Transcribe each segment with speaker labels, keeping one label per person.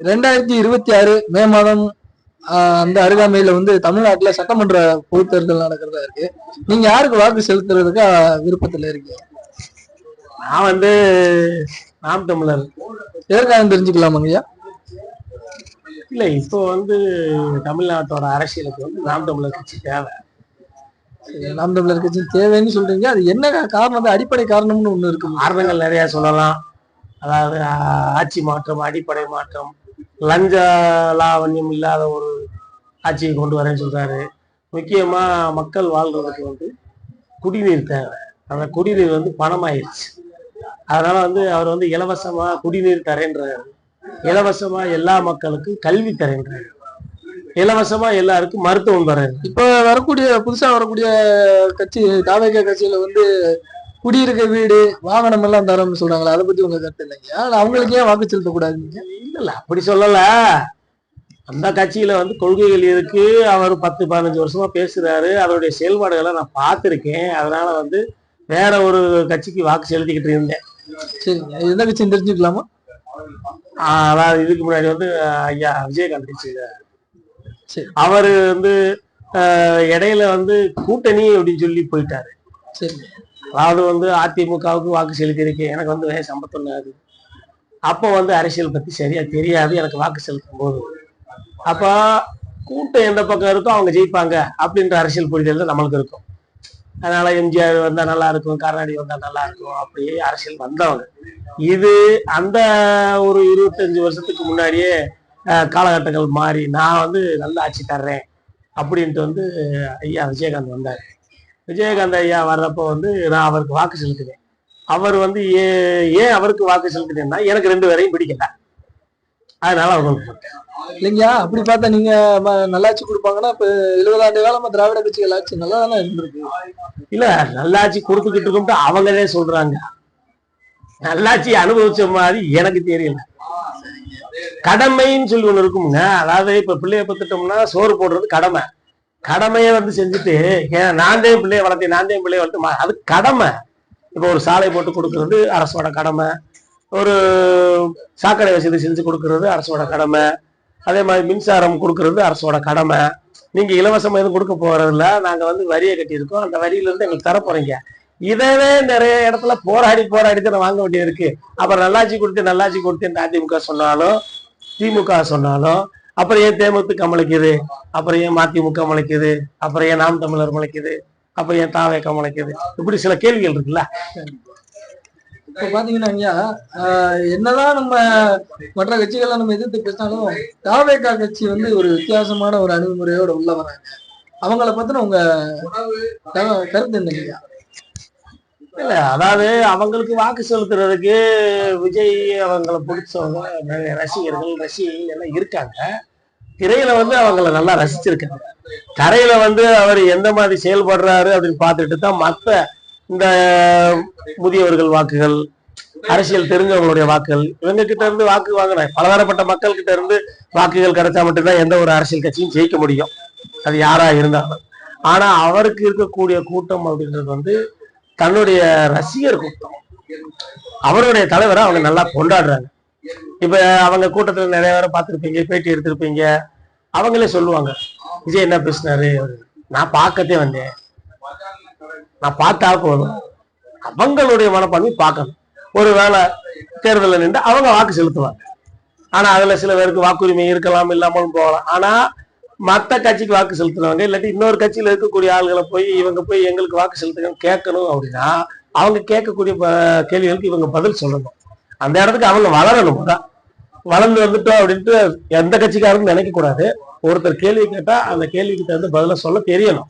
Speaker 1: ரெண்டாயிரத்தி இருபத்தி ஆறு மே மாதம் அந்த அருகாமையில வந்து தமிழ்நாட்டுல சட்டமன்ற பொதுத் தேர்தல் நடக்கிறதா இருக்கு. நீங்க யாருக்கு வாக்கு செலுத்துறதுக்கு விருப்பத்துல இருக்கீங்க?
Speaker 2: நான் வந்து நாம் தமிழர்.
Speaker 1: எதற்காக தெரிஞ்சுக்கலாமாங்க ஐயா?
Speaker 2: இல்ல இப்போ வந்து தமிழ்நாட்டோட அரசியலுக்கு வந்து நாம் தமிழர் கட்சி தேவை.
Speaker 1: நாம் தமிழர் கட்சி தேவைன்னு சொல்றீங்க. அது என்ன காரணம்? அடிப்படை காரணம்னு ஒண்ணு இருக்கு
Speaker 2: காரணங்கள் நிறைய சொல்லலாம். அதாவது ஆட்சி மாற்றம் அடிப்படை மாற்றம். லஞ்ச லாவண்யம் இல்லாத ஒரு ஆட்சியை கொண்டு வரேன்னு சொல்கிறாரு முக்கியமாக மக்கள் வாழ்றதுக்கு வந்து குடிநீர் தேவை. அந்த குடிநீர் வந்து பணமாயிருச்சு. அதனால் வந்து அவர் வந்து இலவசமாக குடிநீர் தரேன்றாரு. இலவசமாக எல்லா மக்களுக்கும் கல்வி தரேன்றாரு. இலவசமா எல்லாருக்கும் மருத்துவம் தரேன்
Speaker 1: இப்ப வரக்கூடிய புதுசா வரக்கூடிய கட்சி தாவக கட்சியில வந்து குடியிருக்க வீடு வாகனம் எல்லாம் தரோம்னு சொல்றாங்களா அதை பத்தி உங்க கருத்து இல்லைங்க அவங்களுக்கு ஏன் வாக்கு செலுத்த கூடாதுங்க?
Speaker 2: இல்ல அப்படி சொல்லல. அந்த கட்சியில வந்து கொள்கைகள் இருக்கு. அவர் பத்து பதினஞ்சு வருஷமா பேசுறாரு. அதனுடைய செயல்பாடுகளை நான் பார்த்திருக்கேன். அதனால வந்து வேற ஒரு கட்சிக்கு வாக்கு செலுத்திக்கிட்டு இருந்தேன்.
Speaker 1: சரிங்க. எந்த கட்சின்னு தெரிஞ்சுக்கலாமா?
Speaker 2: அதாவது இதுக்கு முன்னாடி வந்து ஐயா விஜயகாந்த் கட்சி.
Speaker 1: சரி.
Speaker 2: அவர் வந்து இடையில வந்து கூட்டணி அப்படின்னு சொல்லி போயிட்டாரு.
Speaker 1: சரிங்க.
Speaker 2: அதாவது வந்து அதிமுகவுக்கு வாக்கு செலுத்தியிருக்கேன் எனக்கு வந்து வயசு ஐம்பத்தொன்னாது அப்போ வந்து அரசியல் பற்றி சரியாக தெரியாது. எனக்கு வாக்கு செலுத்தும் போது. அப்போ கூட்டம் எந்த பக்கம் இருக்கோ அவங்க ஜெயிப்பாங்க அப்படின்ற அரசியல் புரிதல் தான் நம்மளுக்கு இருக்கும். அதனால எம்ஜிஆர் வந்தால் நல்லா இருக்கும் கருணாநிதி வந்தால் நல்லா இருக்கும். அப்படியே அரசியல் வந்தவங்க. இது அந்த ஒரு இருபத்தஞ்சு வருஷத்துக்கு முன்னாடியே காலகட்டங்கள் மாறி நான் வந்து நல்ல ஆட்சி தர்றேன் அப்படின்ட்டு வந்து ஐயா விஜயகாந்த் வந்தார். விஜயகாந்த் ஐயா வர்றப்போ வந்து நான் அவருக்கு வாக்கு செலுத்தினேன். அவர் வந்து ஏன் ஏன் அவருக்கு வாக்கு செலுத்தினேன்னா எனக்கு ரெண்டு பேரையும் பிடிக்கல. அதனால போட்டேன்.
Speaker 1: இல்லைங்கயா அப்படி பார்த்தா நீங்க நல்லாட்சி கொடுப்பாங்கன்னா இப்ப எழுபது ஆண்டு காலமா திராவிட கட்சிகள் ஆட்சி நல்லா தானே இருந்திருக்கு?
Speaker 2: இல்ல நல்லாட்சி கொடுத்துக்கிட்டு இருக்கோம்ட்டு அவங்களே சொல்றாங்க. நல்லாட்சி அனுபவிச்ச மாதிரி எனக்கு தெரியல. கடமைன்னு சொல்லி ஒண்ணு இருக்குமுங்க. அதாவது இப்ப பிள்ளைய பத்துட்டோம்னா சோறு போடுறது கடமை. கடமையை வந்து செஞ்சுட்டு ஏன் நான் தான் பிள்ளைய வளர்த்தேன் நான் தான் பிள்ளைய வளர்த்து அது கடமை. இப்போ ஒரு சாலை போட்டு கொடுக்கறது அரசோட கடமை. ஒரு சாக்கடை வசதி செஞ்சு கொடுக்கறது அரசோட கடமை. அதே மாதிரி மின்சாரம் கொடுக்கறது அரசோட கடமை. நீங்கள் இலவசமாக எதுவும் கொடுக்க போகிறதில்ல நாங்கள் வந்து வரியை கட்டியிருக்கோம். அந்த வரியிலேருந்து எங்களுக்கு தர போகிறீங்க இதவே நிறைய இடத்துல போராடி போராடி தான் வாங்க வேண்டியது இருக்கு. அப்புறம் நல்லாட்சி கொடுத்து நல்லாட்சி கொடுத்து அதிமுக சொன்னாலும் திமுக சொன்னாலும் அப்புறம் ஏன் தேமுதிக முளைக்குது அப்புறம் ஏன் மதிமுக முளைக்குது அப்புறம் ஏன் நாம் தமிழர் முளைக்குது அப்புறம் ஏன் தாவேக்க முளைக்குது இப்படி சில கேள்விகள் இருக்குல்ல?
Speaker 1: இப்ப பாத்தீங்கன்னா ஐயா ஆஹ், என்னதான் நம்ம மற்ற கட்சிகள்லாம் நம்ம எதிர்த்து பேசினாலும் தாவேக்கா கட்சி வந்து ஒரு வித்தியாசமான ஒரு அணுகுமுறையோட உள்ள வராங்க அவங்கள பத்தின உங்க கருத்து என்ன என்னங்கய்யா
Speaker 2: இல்ல அதாவது அவங்களுக்கு வாக்கு செலுத்துறதுக்கு விஜய் அவங்கள பிடிச்சவங்க நிறைய ரசிகர்கள் ரசிகைகள் எல்லாம் இருக்காங்க. திரையில வந்து அவங்கள நல்லா ரசிச்சிருக்காங்க. கரையில வந்து அவர் எந்த மாதிரி செயல்படுறாரு அப்படின்னு பார்த்துட்டு தான் மற்ற இந்த முதியவர்கள் வாக்குகள் அரசியல் தெரிஞ்சவங்களுடைய வாக்குகள் இவங்க கிட்ட இருந்து வாக்கு வாங்கின பலதரப்பட்ட மக்கள் கிட்ட இருந்து வாக்குகள் கிடைச்சா மட்டும்தான் எந்த ஒரு அரசியல் கட்சியும் ஜெயிக்க முடியும். அது யாரா இருந்தாலும். ஆனா அவருக்கு இருக்கக்கூடிய கூட்டம் அப்படின்றது வந்து தன்னுடைய ரசிகர் கூட்டம். அவருடைய தலைவரை அவங்க நல்லா கொண்டாடுறாங்க. இப்ப அவங்க கூட்டத்துல நிறைய பேரை பார்த்திருப்பீங்க பேட்டி எடுத்திருப்பீங்க. அவங்களே சொல்லுவாங்க விஜய் என்ன பேசினாரு? நான் பார்க்கத்தே வந்தேன். நான் பார்த்தா போதும். அவங்களுடைய மனப்பான்மை பார்க்கணும். ஒருவேளை தேர்தலில் நின்று அவங்க வாக்கு செலுத்துவாங்க. ஆனா அதுல சில பேருக்கு வாக்குரிமை இருக்கலாம் இல்லாமலும் போகலாம். ஆனா மத்த கட்சிக்கு வாக்கு செலுத்துறவங்க இல்லாட்டி இன்னொரு கட்சியில இருக்கக்கூடிய ஆளுகளை போய் இவங்க போய் எங்களுக்கு வாக்கு செலுத்துங்க கேட்கணும் அப்படின்னா அவங்க கேட்கக்கூடிய கேள்விகளுக்கு இவங்க பதில் சொல்லணும். அந்த இடத்துக்கு அவங்க வளரணும். தான் வளர்ந்து வந்துட்டோம் அப்படின்ட்டு எந்த கட்சிக்காரரும் நினைக்க கூடாது ஒருத்தர் கேள்வி கேட்டா அந்த கேள்விக்கு தகுந்த பதில சொல்ல தெரியணும்.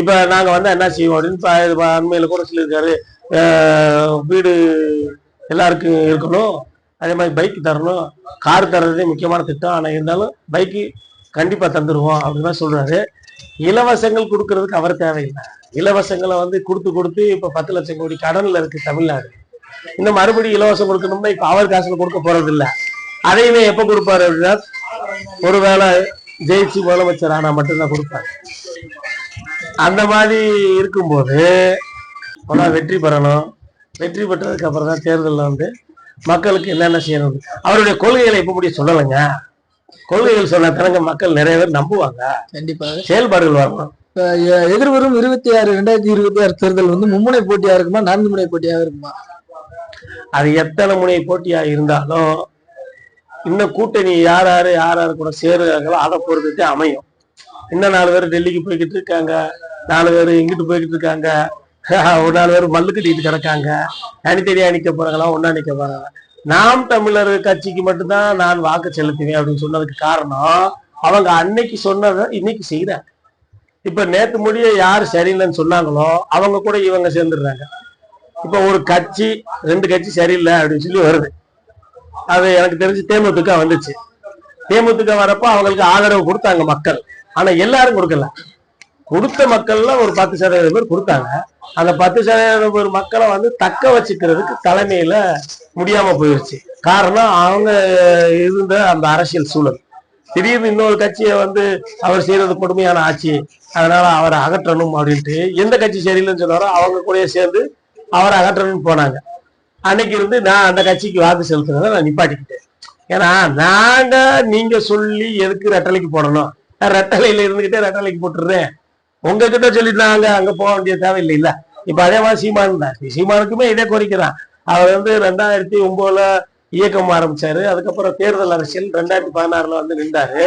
Speaker 2: இப்ப நாங்க வந்து என்ன செய்வோம் அப்படின்னு இப்ப அண்மையில கூட சொல்லியிருக்காரு. வீடு எல்லாருக்கும் இருக்கணும். அதே மாதிரி பைக் தரணும். கார் தர்றதே முக்கியமான திட்டம். ஆனா இருந்தாலும் பைக்கு கண்டிப்பா தந்துருவோம் அப்படின்னு சொல்றாரு. இலவசங்கள் கொடுக்கறதுக்கு அவர் தேவையில்லை. இலவசங்களை வந்து கொடுத்து கொடுத்து இப்ப பத்து லட்சம் கோடி கடன்ல இருக்கு தமிழ்நாடு. இன்னும் மறுபடியும் இலவசம் கொடுக்கணும்னா இப்ப அவர் காசுல கொடுக்க போறது இல்ல அதையுமே எப்ப கொடுப்பாரு அப்படின்னா ஒருவேளை ஜெயிச்சு முதலமைச்சர் ஆனா மட்டும்தான் கொடுப்பாரு. அந்த மாதிரி இருக்கும்போது முதல்ல வெற்றி பெறணும். வெற்றி பெற்றதுக்கு அப்புறம் தான் தேர்தலில் வந்து மக்களுக்கு என்னென்ன செய்யணும்? அவருடைய கொள்கைகளை இப்ப முடிய சொல்லலைங்க. கொள்கைகள் சொன்ன தனங்க மக்கள் நிறைய பேர் நம்புவாங்க.
Speaker 1: கண்டிப்பாக
Speaker 2: செயல்பாடுகள் வரணும்.
Speaker 1: எதிர்வரும் இருபத்தி ஆறு ரெண்டாயிரத்தி இருபத்தி ஆறு தேர்தல் வந்து மும்முனை போட்டியா இருக்குமா நான்கு முனை போட்டியாக இருக்குமா?
Speaker 2: அது எத்தனை முனை போட்டியா இருந்தாலும் இன்னும் கூட்டணி யார் யாரு யார் யாரு கூட சேருறாங்களோ அதை பொறுத்துட்டு அமையும். இன்னும் நாலு பேர் டெல்லிக்கு போய்கிட்டு இருக்காங்க நாலு பேர் இங்கிட்டு போய்கிட்டு இருக்காங்க ஒரு நாலு பேர் மல்லு கட்டிட்டு கிடக்காங்க தனித்தனியா நிக்க போறாங்களா ஒன்னா நிக்க போறாங்க நாம் தமிழர் கட்சிக்கு மட்டும்தான் நான் வாக்கு செலுத்துவேன் அப்படின்னு சொன்னதுக்கு காரணம் அவங்க அன்னைக்கு சொன்னதை இன்னைக்கு செய்யறாங்க இப்ப நேத்து முடிய யார் சரியில்லைன்னு சொன்னாங்களோ அவங்க கூட இவங்க சேர்ந்துடுறாங்க. இப்ப ஒரு கட்சி ரெண்டு கட்சி சரியில்லை அப்படின்னு சொல்லி வருது. அது எனக்கு தெரிஞ்சு தேமுதிக வந்துச்சு. தேமுதிக வரப்போ அவங்களுக்கு ஆதரவு கொடுத்தாங்க மக்கள். ஆனா எல்லாரும் கொடுக்கல. கொடுத்த மக்கள்ல ஒரு பத்து சதவீதம் பேர் கொடுத்தாங்க. அந்த பத்து சதவீதம் பேர் மக்களை வந்து தக்க வச்சுக்கிறதுக்கு தலைமையில முடியாம போயிருச்சு. காரணம் அவங்க இருந்த அந்த அரசியல் சூழல். திடீர்னு இன்னொரு கட்சியை வந்து அவர் செய்யறது கொடுமையான ஆட்சி. அதனால அவரை அகற்றணும் அப்படின்ட்டு எந்த கட்சி சரியில்லைன்னு சொன்னாரோ அவங்க கூடயே சேர்ந்து அவரை அகற்றணும்னு போனாங்க. அன்னைக்கு இருந்து நான் அந்த கட்சிக்கு வாக்கு செலுத்துறதை நான் நிப்பாட்டிக்கிட்டேன். ஏன்னா நாங்க நீங்க சொல்லி எதுக்கு ரெட்டலைக்கு போடணும்? ரெட்டலையில இருந்துகிட்டே ரெட்டலைக்கு போட்டுடுறேன். உங்ககிட்ட சொல்லிட்டு நாங்க அங்க போக வேண்டிய தேவையில்லை இல்ல. இப்ப அதே மாதிரி சீமான் தான். சீமானுக்குமே இதே கோரிக்கை தான். அவர் வந்து ரெண்டாயிரத்தி ஒன்பதுல இயக்கம் ஆரம்பிச்சாரு. அதுக்கப்புறம் தேர்தல் அரசியல் ரெண்டாயிரத்தி பதினாறுல வந்து நின்றாரு.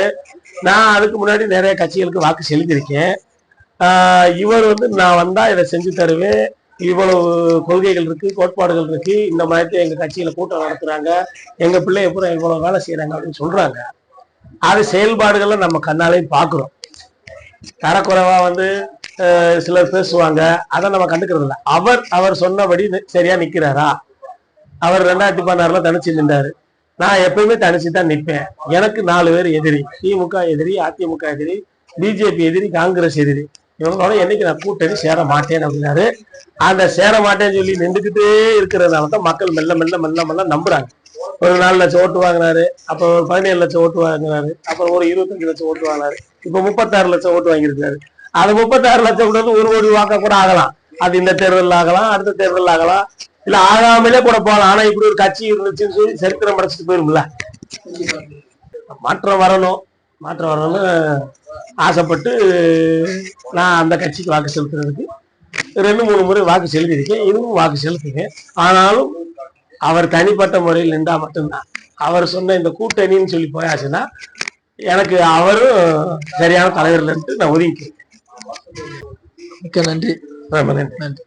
Speaker 2: நான் அதுக்கு முன்னாடி நிறைய கட்சிகளுக்கு வாக்கு செலுத்தியிருக்கேன். ஆஹ் இவர் வந்து நான் வந்தா இதை செஞ்சு தருவேன். இவ்வளவு கொள்கைகள் இருக்கு கோட்பாடுகள் இருக்கு. இந்த மாதிரி எங்க கட்சியில கூட்டம் நடத்துறாங்க. எங்க பிள்ளைய பூரா இவ்வளவு வேலை செய்யறாங்க அப்படின்னு சொல்றாங்க. அது செயல்பாடுகளை நம்ம கண்ணாலையும் பாக்குறோம் தரக்குறைவா வந்து சிலர் பேசுவாங்க. அதை நம்ம கண்டுக்கிறது இல்லை அவர் அவர் சொன்னபடி சரியா நிக்கிறாரா? அவர் ரெண்டாயிரத்தி பதினாறுல தனிச்சு நின்றாரு. நான் எப்பயுமே தனிச்சு தான் நிற்பேன். எனக்கு நாலு பேர் எதிரி. திமுக எதிரி அதிமுக எதிரி பிஜேபி எதிரி காங்கிரஸ் எதிரி. இவங்களோட என்னைக்கு நான் கூட்டணி சேர மாட்டேன் அப்படின்னாரு. அந்த சேர மாட்டேன்னு சொல்லி நின்றுக்கிட்டே இருக்கிறதுனால தான் மக்கள் மெல்ல மெல்ல மெல்ல மெல்ல நம்புறாங்க. ஒரு நாலு லட்சம் ஓட்டு வாங்கினாரு. அப்புறம் ஒரு பதினேழு லட்சம் ஓட்டு வாங்கினாரு. அப்புறம் ஒரு இருபத்தஞ்சு லட்சம் ஓட்டு வாங்கினாரு. இப்ப முப்பத்தாறு லட்சம் ஓட்டு வாங்கியிருக்காரு. அது முப்பத்தாறு லட்சம் கூட ஒரு கோடி வாக்க கூட ஆகலாம். அது இந்த தேர்தலில் ஆகலாம் அடுத்த தேர்தலில் ஆகலாம். இல்ல ஆகாமலே கூட போகலாம். ஆனா இப்படி ஒரு கட்சி இருந்துச்சுன்னு சொல்லி சரித்திரம் படைச்சிட்டு போயிரும்ல. மாற்றம் வரணும். மாற்றம் வரணும்னு ஆசைப்பட்டு நான் அந்த கட்சிக்கு வாக்கு செலுத்துறதுக்கு ரெண்டு மூணு முறை வாக்கு செலுத்தியிருக்கேன். இதுவும் வாக்கு செலுத்துவேன் ஆனாலும் அவர் தனிப்பட்ட முறையில் நின்றா மட்டும்தான். அவர் சொன்ன இந்த கூட்டணின்னு சொல்லி போயாச்சுன்னா எனக்கு அவரும் சரியான தலைவர்ல இருந்து நான் ஒதுங்கிக்கிறேன்.
Speaker 1: மிக்க நன்றி.
Speaker 2: ரொம்ப நன்றி.
Speaker 1: நன்றி.